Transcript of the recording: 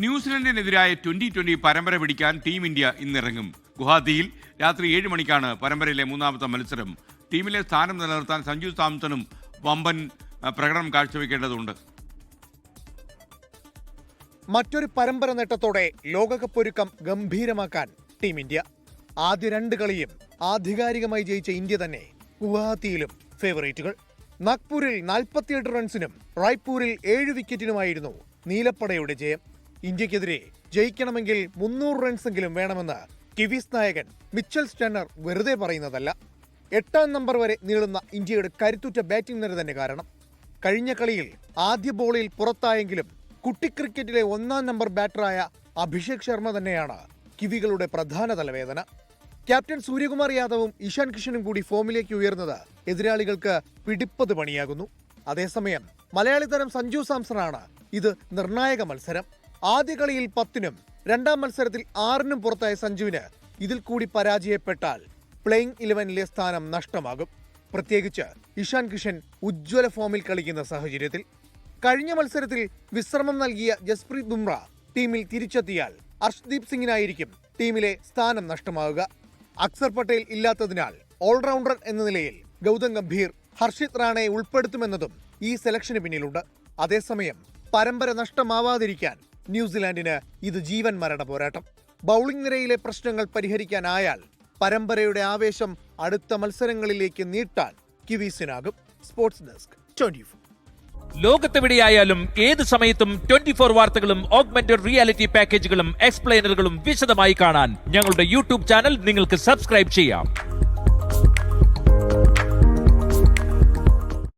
ന്യൂസിലൻഡിനെതിരായ twenty twenty പരമ്പര പിടിക്കാൻ team India ഇന്നിറങ്ങും. ഗുവാഹത്തിയിൽ രാത്രി ഏഴ് മണിക്കാണ് പരമ്പരയിലെ മൂന്നാമത്തെ മത്സരം. ടീമിലെ സ്ഥാനം നിലനിർത്താൻ സഞ്ജു സാംസണും വമ്പൻ പ്രകടനം കാഴ്ചവെക്കേണ്ടതുണ്ട്. മറ്റൊരു പരമ്പര നേട്ടത്തോടെ ലോകകപ്പ് ഒരുക്കം ഗംഭീരമാക്കാൻ ടീം ഇന്ത്യ. ആദ്യ രണ്ട് കളിയും ആധികാരികമായി ജയിച്ച ഇന്ത്യ തന്നെ ഗുവാഹത്തിയിലും ഫേവറേറ്റുകൾ. നാഗ്പൂരിൽ നാൽപ്പത്തിയെട്ട് റൺസിനും റായ്പൂരിൽ ഏഴ് വിക്കറ്റിനുമായിരുന്നു നീലപ്പടയുടെ ജയം. ഇന്ത്യക്കെതിരെ ജയിക്കണമെങ്കിൽ മുന്നൂറ് റൺസെങ്കിലും വേണമെന്ന് കിവീസ് നായകൻ മിച്ചൽ സ്റ്റണ്ണർ വെറുതെ പറയുന്നതല്ല. എട്ടാം നമ്പർ വരെ നീളുന്ന ഇന്ത്യയുടെ കരുത്തുറ്റ ബാറ്റിംഗ് നിര തന്നെ കാരണം. കഴിഞ്ഞ കളിയിൽ ആദ്യ ബോളിൽ പുറത്തായെങ്കിലും കുട്ടി ക്രിക്കറ്റിലെ ഒന്നാം നമ്പർ ബാറ്ററായ അഭിഷേക് ശർമ്മ തന്നെയാണ് കിവികളുടെ പ്രധാന തലവേദന. ക്യാപ്റ്റൻ സൂര്യകുമാർ യാദവും ഇഷാൻ കിഷനും കൂടി ഫോമിലേക്ക് ഉയർന്നത് എതിരാളികൾക്ക് പിടിപ്പത് പണിയാകുന്നു. അതേസമയം മലയാളി താരം സഞ്ജു സാംസണാണ് ഇത് നിർണായക മത്സരം. ആദ്യ കളിയിൽ പത്തിനും രണ്ടാം മത്സരത്തിൽ ആറിനും പുറത്തായ സഞ്ജുവിന് ഇതിൽ കൂടി പരാജയപ്പെട്ടാൽ പ്ലേയിങ് ഇലവനിലെ സ്ഥാനം നഷ്ടമാകും. പ്രത്യേകിച്ച് ഇഷാൻ കിഷൻ ഉജ്ജ്വല ഫോമിൽ കളിക്കുന്ന സാഹചര്യത്തിൽ. കഴിഞ്ഞ മത്സരത്തിൽ വിശ്രമം നൽകിയ ജസ്പ്രീത് ബുംറ ടീമിൽ തിരിച്ചെത്തിയാൽ അർഷ്ദീപ് സിംഗിനായിരിക്കും ടീമിലെ സ്ഥാനം നഷ്ടമാവുക. അക്സർ പട്ടേൽ ഇല്ലാത്തതിനാൽ ഓൾറൗണ്ടർ എന്ന നിലയിൽ ഗൗതം ഗംഭീർ ഹർഷിത് റാണയെ ഉൾപ്പെടുത്തുമെന്നതും ഈ സെലക്ഷന് പിന്നിലുണ്ട്. അതേസമയം പരമ്പര നഷ്ടമാവാതിരിക്കാൻ ന്യൂസിലാൻഡിന് ഇത് ജീവൻ മരണ പോരാട്ടം. ബൗളിംഗ് നിരയിലെ പ്രശ്നങ്ങൾ പരിഹരിക്കാനായാൽ പരമ്പരയുടെ ആവേശം അടുത്ത മത്സരങ്ങളിലേക്ക് നീട്ടാൻ കിവീസിനാകും. സ്പോർട്സ് ഡെസ്ക് ട്വന്റി ലോകത്തെവിടെയായാലും ഏത് സമയത്തും ട്വന്റി ഫോർ വാർത്തകളും ഓഗ്മെന്റഡ് റിയാലിറ്റി പാക്കേജുകളും എക്സ്പ്ലെയിനറുകളും വിശദമായി കാണാൻ ഞങ്ങളുടെ യൂട്യൂബ് ചാനൽ നിങ്ങൾക്ക് സബ്സ്ക്രൈബ് ചെയ്യാം.